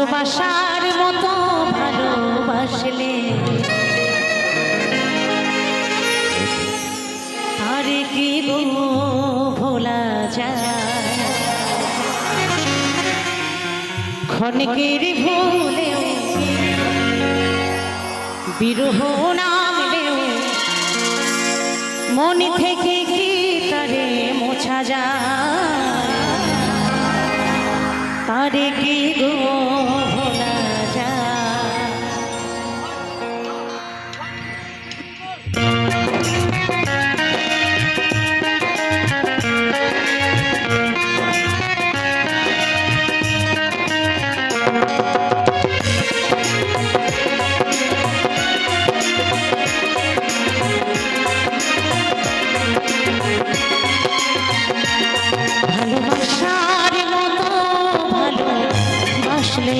ভালোবাসার মতো ভালোবাসলে। আর কি ভোলা যায়। ক্ষণিকের ভুলেও বিরহ নামলেও মনে থেকে কি তারে মোছা যায়? তারে কি গো?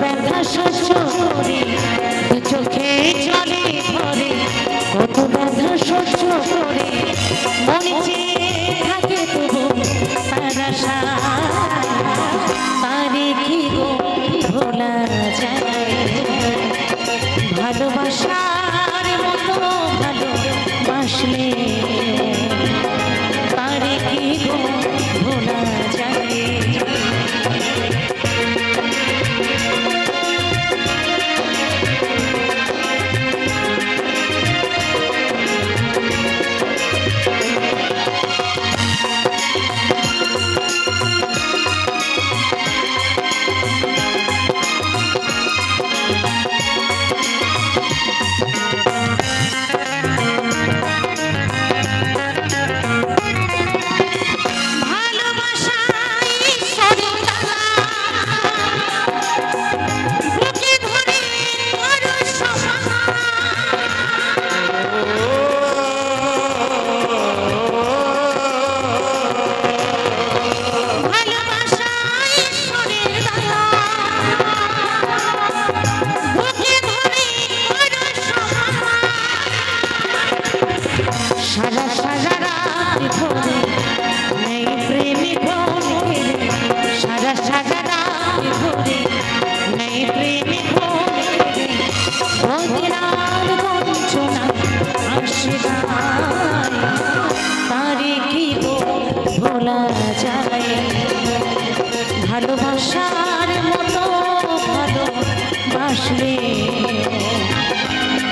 ব্যথা সহ্য করে চোখে জলে ভরে। কত ব্যথা সহ্য করে মনে চেয়ে থাকে তবু তার আশা তারে কি গো ভোলা যায়। ভালোবাসার মতো ভালোবাসলে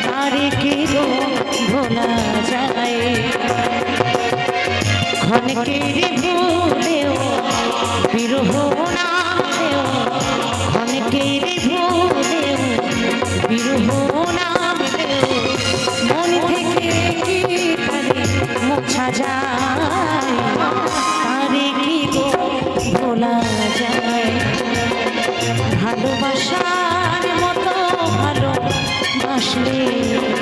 তারে কি ভোলা যায়? ক্ষণিকের ভুলেও বিরহ নামেও ক্ষণিকের ভুলেও বিরহ কি ভালোবাসার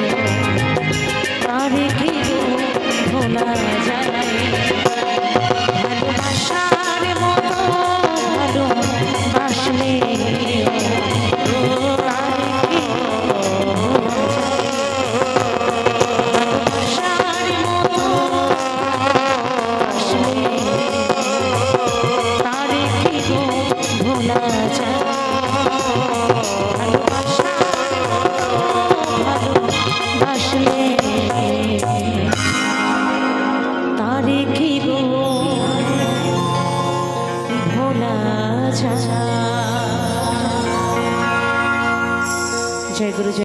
গুরুজন